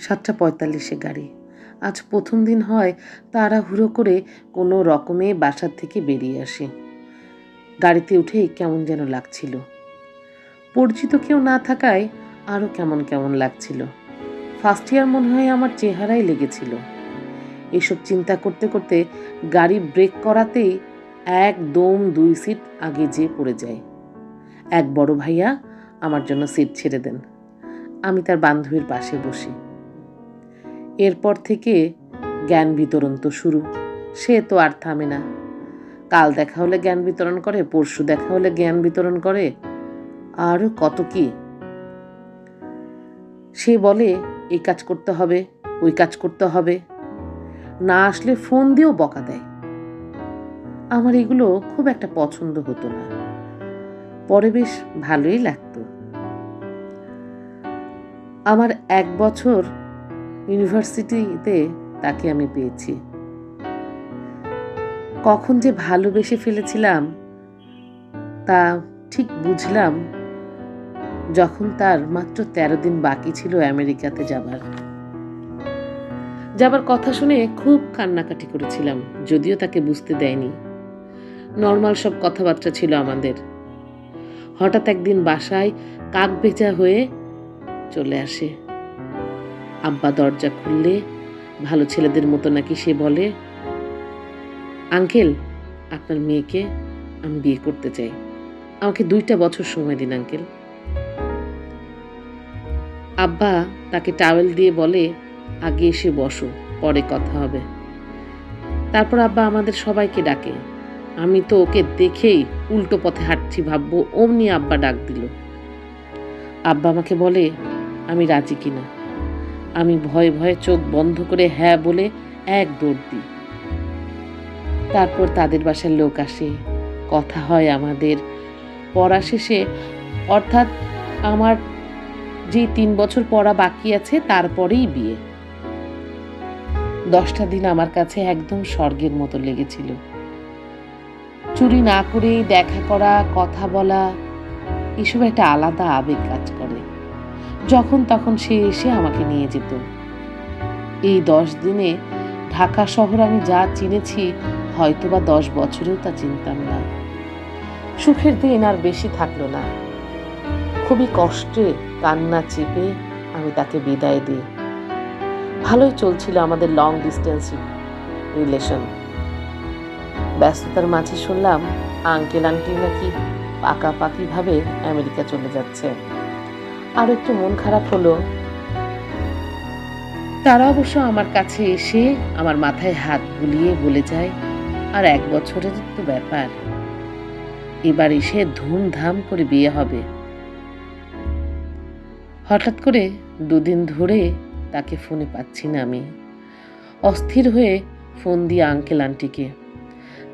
সাতটা পঁয়তাল্লিশে গাড়ি। আজ প্রথম দিন হয় তাড়াহুড়ো করে কোনো রকমে বাসার থেকে বেরিয়ে আসি। গাড়িতে উঠেই কেমন যেন লাগছিল। পরিচিত কেউ না থাকায় আরও কেমন কেমন লাগছিল। ফার্স্ট ইয়ার মনে হয় আমার চেহারাই লেগেছিল। এসব চিন্তা করতে করতে গাড়ি ব্রেক করাতেই একদম দুই সিট আগে যেয়ে পড়ে যায় এক বড় ভাইয়া আমার জন্য সিট ছেড়ে দেন। আমি তার বান্ধবীর পাশে বসি। এরপর থেকে জ্ঞান বিতরণ তো শুরু। সে তো আর থামে না। কাল দেখা হলে জ্ঞান বিতরণ করে, পরশু দেখা হলে জ্ঞান বিতরণ করে। আরও কত কি? সে বলে এই কাজ করতে হবে, ওই কাজ করতে হবে। না আসলে ফোন দিয়েও বকা দেয়। আমার এগুলো খুব একটা পছন্দ হতো না। পরে বেশ ভালোই লাগতো। আমার এক বছর ইউনিভার্সিটিতে তাকে আমি পেয়েছি। কখন যে ভালোবেসে ফেলেছিলাম, তা ঠিক বুঝলাম যখন তার মাত্র তেরো দিন বাকি ছিল আমেরিকাতে যাবার। যাবার কথা শুনে খুব কান্নাকাটি করেছিলাম, যদিও তাকে বুঝতে দেয়নি। নর্মাল সব কথাবার্তা ছিল আমাদের। হঠাৎ একদিন বাসায় কাক ভেজা হয়ে চলে আসে। আব্বা দরজা খুললে, ভালো ছেলেদের মতো নাকি সে বলে, আঙ্কেল, আপনার মেয়েকে আমি বিয়ে করতে চাই। আমাকে দুইটা বছর সময় দিন, আঙ্কেল। আব্বা তাকে টাওয়েল দিয়ে বলে, আগে এসে বসো, পরে কথা হবে। তারপর আব্বা আমাদের সবাইকে ডাকে। আমি তো ওকে দেখেই উল্টো পথে হাঁটছি, ভাববো অমনি আব্বা ডাক দিল। আব্বা আমাকে বলে, আমি রাজি কিনা? আমি ভয়ে ভয়ে চোখ বন্ধ করে হ্যাঁ বলে এক দৌড় দিই। তারপর তাদের বাসার লোক আসে। কথা হয় আমাদের। পড়া শেষে, অর্থাৎ আমার যে তিন বছর পড়া বাকি আছে, তারপরেই বিয়ে। দশটা দিন আমার কাছে একদম স্বর্গের মতো লেগেছিল। চুরি না করে দেখা করা, কথা বলা, এসব একটা আলাদা আবেগ কাজ করে। যখন তখন সে এসে আমাকে নিয়ে যেত। এই দশ দিনে ঢাকা শহর আমি যা চিনেছি, হয়তোবা দশ বছরেও তা চিনতাম না। সুখের দিন আর বেশি থাকল না। খুবই কষ্টে কান্না চেপে আমি তাকে বিদায় দিই। ভালোই চলছিল আমাদের লং ডিস্টেন্স রিলেশন ব্যস্ততার মাঝে শুনলাম আঙ্কেল আন্টি নাকি পাকাপাকিভাবে আমেরিকা চলে যাচ্ছে। আর একটু মন খারাপ হলো। তারা অবশ্য আমার কাছে এসে আমার মাথায় হাত বুলিয়ে বলে যায়, আর এক বছরের তো ব্যাপার। এবার এসে ধুমধাম করে বিয়ে হবে। হঠাৎ করে দুদিন ধরে তাকে ফোনে পাচ্ছি না আমি। অস্থির হয়ে ফোন দিয়ে আঙ্কেল আন্টিকে।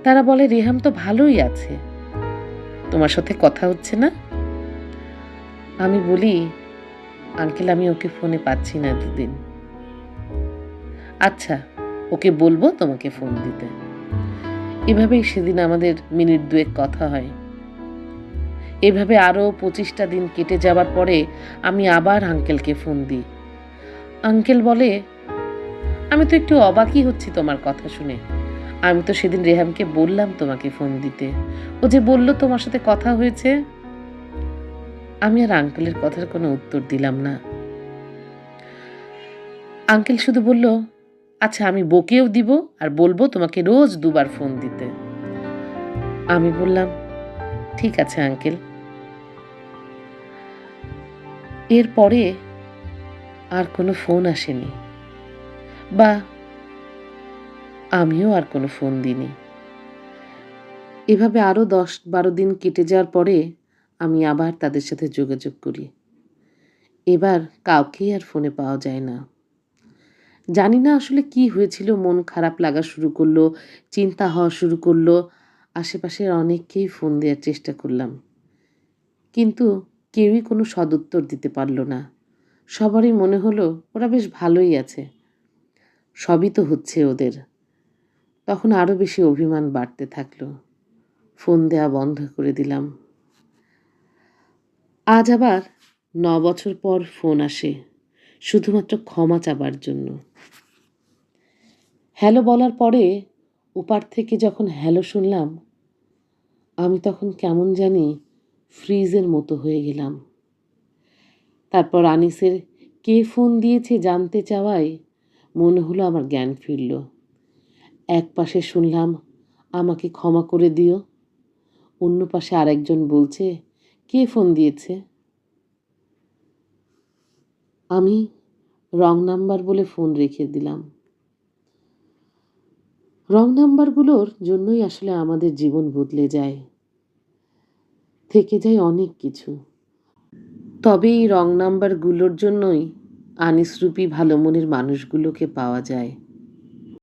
তারা বলে, রেহাম তো ভালোই আছে। তোমার সাথে কথা হচ্ছে না? আমি বলি, আঙ্কেল, আমি ওকে ফোনে পাচ্ছি না দুদিন আচ্ছা ওকে বলব তোমাকে ফোন দিতে। এভাবেই সেদিন আমাদের মিনিট দুয়েক কথা হয়। এভাবে আরও পঁচিশটা দিন কেটে যাবার পরে আমি আবার আঙ্কেলকে ফোন দিই। আঙ্কেল বলে, আমি তো একটু অবাকই হচ্ছি তোমার কথা শুনে। আমি তো সেদিন রেহামকে বললাম তোমাকে ফোন দিতে। ও যে বলল তোমার সাথে কথা হয়েছে আমি আর আঙ্কেলের কথার কোনো উত্তর দিলাম না। আঙ্কেল শুধু বলল আচ্ছা আমি বকেও দিব আর বলব তোমাকে রোজ দুবার ফোন দিতে। আমি বললাম, ঠিক আছে, আঙ্কেল। এরপরে আর কোনো ফোন আসেনি বা আমিও আর কোনো ফোন দিইনি। এভাবে আরও দশ বারো দিন কেটে যাওয়ার পরে আমি আবার তাদের সাথে যোগাযোগ করি। এবার কাউকেই আর ফোনে পাওয়া যায় না। জানি না আসলে কি হয়েছিল, মন খারাপ লাগা শুরু করল, চিন্তা হওয়া শুরু করল, আশেপাশের অনেককেই ফোন দেওয়ার চেষ্টা করলাম। কিন্তু কেউই কোনো সদুত্তর দিতে পারল না। সবারই মনে হলো ওরা বেশ ভালোই আছে। সবই তো হচ্ছে ওদের। তখন আরও বেশি অভিমান বাড়তে থাকল। ফোন দেওয়া বন্ধ করে দিলাম। আজ আবার ন বছর পর ফোন আসে, শুধুমাত্র ক্ষমা চাবার জন্য। হ্যালো বলার পরে ওপার থেকে যখন হ্যালো শুনলাম, আমি তখন কেমন জানি ফ্রিজের মতো হয়ে গেলাম। তারপর আনিসের কে ফোন দিয়েছে জানতে চাওয়ায় মনে হলো আমার জ্ঞান ফিরল। এক পাশে শুনলাম, আমাকে ক্ষমা করে দিও। অন্য পাশে আরেকজন বলছে কে ফোন দিয়েছে? আমি রং নাম্বার বলে ফোন রেখে দিলাম। রং নাম্বারগুলোর জন্যই আসলে আমাদের জীবন বদলে যায়। থেকে যায় অনেক কিছু। তবে এই রং নাম্বারগুলোর জন্যই আনিসরূপী ভালো মনের মানুষগুলোকে পাওয়া যায়।